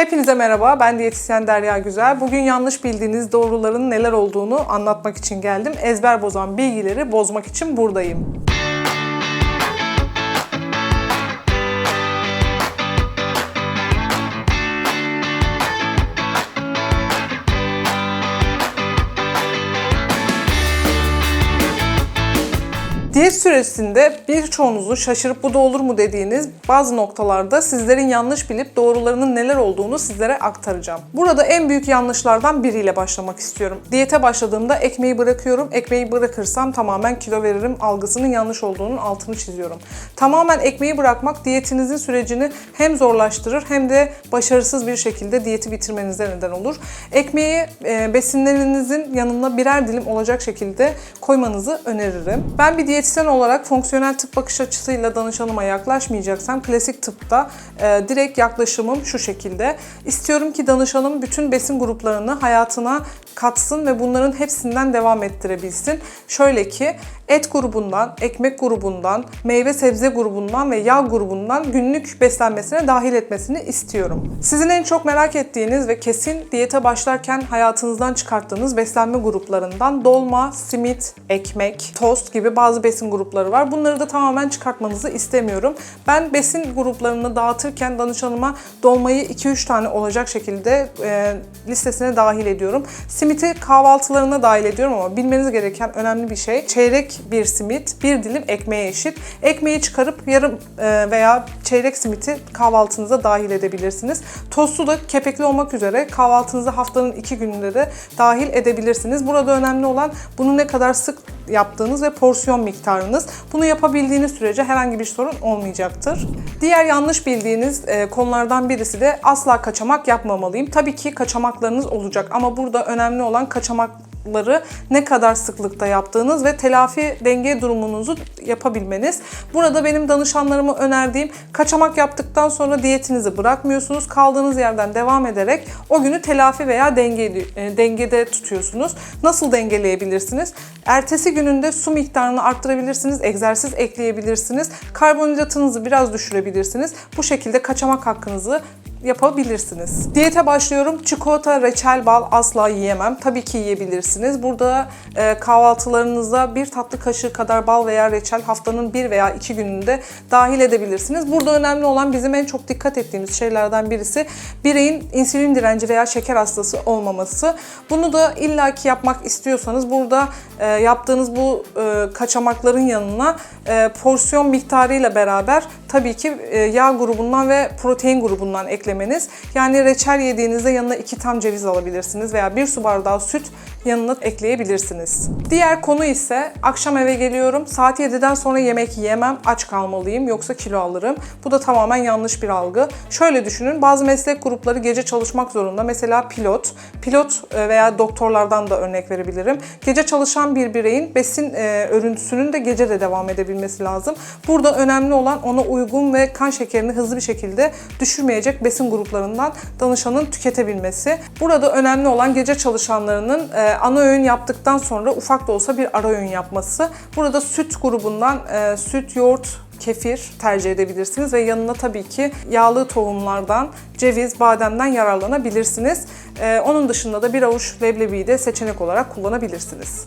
Hepinize merhaba, ben diyetisyen Derya Güzel. Bugün yanlış bildiğiniz doğruların neler olduğunu anlatmak için geldim. Ezber bozan bilgileri bozmak için buradayım. Diyet süresinde birçoğunuzun şaşırıp bu da olur mu dediğiniz bazı noktalarda sizlerin yanlış bilip doğrularının neler olduğunu sizlere aktaracağım. Burada en büyük yanlışlardan biriyle başlamak istiyorum. Diyete başladığımda ekmeği bırakıyorum. Ekmeği bırakırsam tamamen kilo veririm algısının yanlış olduğunun altını çiziyorum. Tamamen ekmeği bırakmak diyetinizin sürecini hem zorlaştırır hem de başarısız bir şekilde diyeti bitirmenize neden olur. Ekmeği e, besinlerinizin yanına birer dilim olacak şekilde koymanızı öneririm. Ben bir diyetisyen olarak fonksiyonel tıp bakış açısıyla danışanıma yaklaşmayacaksam klasik tıpta e, direkt yaklaşımım şu şekilde. İstiyorum ki danışanım bütün besin gruplarını hayatına katsın ve bunların hepsinden devam ettirebilsin. Şöyle ki et grubundan, ekmek grubundan, meyve sebze grubundan ve yağ grubundan günlük beslenmesine dahil etmesini istiyorum. Sizin en çok merak ettiğiniz ve kesin diyete başlarken hayatınızdan çıkarttığınız beslenme gruplarından dolma, simit, ekmek, tost gibi bazı besin grupları var. Bunları da tamamen çıkartmanızı istemiyorum. Ben besin gruplarını dağıtırken danışanıma dolmayı 2-3 tane olacak şekilde e, listesine dahil ediyorum. Simiti kahvaltılarına dahil ediyorum ama bilmeniz gereken önemli bir şey çeyrek bir simit bir dilim ekmeğe eşit. Ekmeği çıkarıp yarım e, veya çeyrek simiti kahvaltınıza dahil edebilirsiniz. Tostu da kepekli olmak üzere kahvaltınıza haftanın iki gününde de dahil edebilirsiniz. Burada önemli olan bunu ne kadar sık yaptığınız ve porsiyon miktarınız. Bunu yapabildiğiniz sürece herhangi bir sorun olmayacaktır. Diğer yanlış bildiğiniz e, konulardan birisi de asla kaçamak yapmamalıyım. Tabii ki kaçamaklarınız olacak ama burada önemli olan kaçamakları ne kadar sıklıkta yaptığınız ve telafi denge durumunuzu yapabilmeniz. Burada benim danışanlarıma önerdiğim kaçamak yaptıktan sonra diyetinizi bırakmıyorsunuz. Kaldığınız yerden devam ederek o günü telafi veya denge, e, dengede tutuyorsunuz. Nasıl dengeleyebilirsiniz? Ertesi gününde su miktarını arttırabilirsiniz, egzersiz ekleyebilirsiniz, karbonhidratınızı biraz düşürebilirsiniz. Bu şekilde kaçamak hakkınızı yapabilirsiniz. Diyete başlıyorum. Çikolata, reçel, bal asla yiyemem. Tabii ki yiyebilirsiniz. Burada e, kahvaltılarınıza bir tatlı kaşığı kadar bal veya reçel haftanın bir veya iki gününde dahil edebilirsiniz. Burada önemli olan bizim en çok dikkat ettiğimiz şeylerden birisi bireyin insülin direnci veya şeker hastası olmaması. Bunu da illaki yapmak istiyorsanız burada e, yaptığınız bu e, kaçamakların yanına e, porsiyon miktarıyla beraber tabii ki e, yağ grubundan ve protein grubundan eklemeniz. Yani reçel yediğinizde yanına iki tam ceviz alabilirsiniz veya bir su bardağı süt yanına ekleyebilirsiniz. Diğer konu ise akşam eve geliyorum. Saat 7'den sonra yemek yiyemem. Aç kalmalıyım yoksa kilo alırım. Bu da tamamen yanlış bir algı. Şöyle düşünün. Bazı meslek grupları gece çalışmak zorunda. Mesela pilot. Pilot e, veya doktorlardan da örnek verebilirim. Gece çalışan bir bireyin besin e, örüntüsünün de gece de devam edebilmesi lazım. Burada önemli olan ona uygun ve kan şekerini hızlı bir şekilde düşürmeyecek besin gruplarından danışanın tüketebilmesi. Burada önemli olan gece çalışanlarının e, ana öğün yaptıktan sonra ufak da olsa bir ara öğün yapması. Burada süt grubundan e, süt, yoğurt, kefir tercih edebilirsiniz ve yanına tabii ki yağlı tohumlardan, ceviz, bademden yararlanabilirsiniz. E, onun dışında da bir avuç leblebiyi de seçenek olarak kullanabilirsiniz.